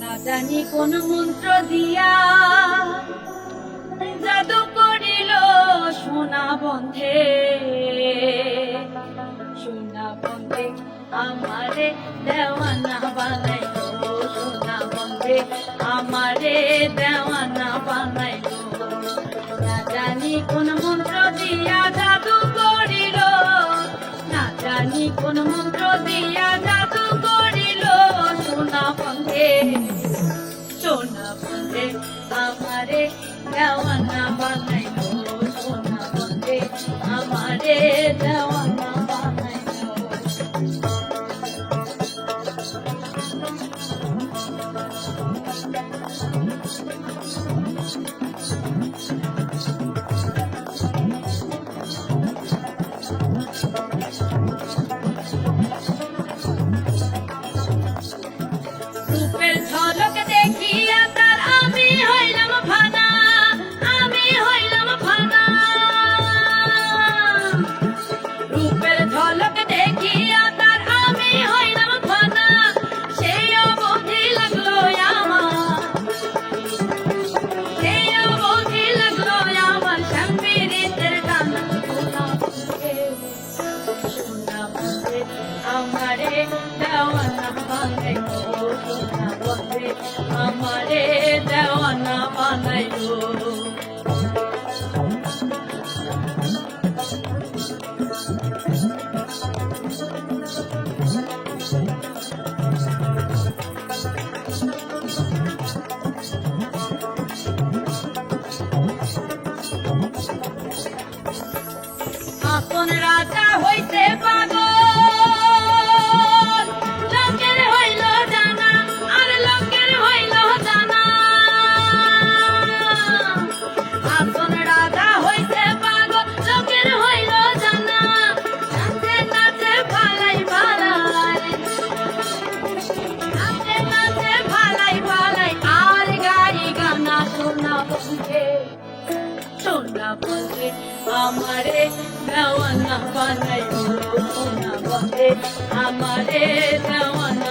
না জানি কোন মন্ত্র দিয়া। জাদু করিল সোনা বন্ধে। সোনা বন্ধে আমারে দেওয়ানা বানাইল, সোনা বন্ধে আমারে দেওয়ানা বানাইলো সোনা বন্ধে আমারে দেওয়ানা আমারে দেওয়ানা বন্ধে আমারে দেওয়ানা বানাইলো আপন রাজা হইতে পাগল সোনা বন্ধে আমারে দেওয়ানা বন্ধে আমারে দেওয়ানা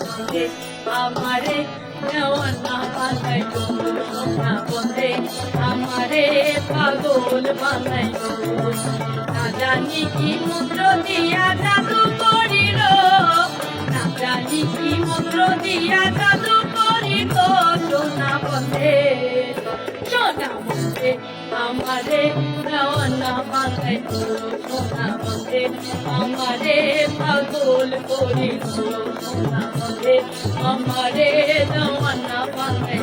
বন্ধে আমারে দেওয়ানা বানাইলো সোনা বন্ধে আমারে পাগল বানাইলো না জানি কি মন্ত্র দিয়া জাদু না জানি কি মন্ত্র দিয়া জাদু করিল। সোনা বন্ধে আমারে পাগল করিল। আমারে দেওয়ানা বানাইলো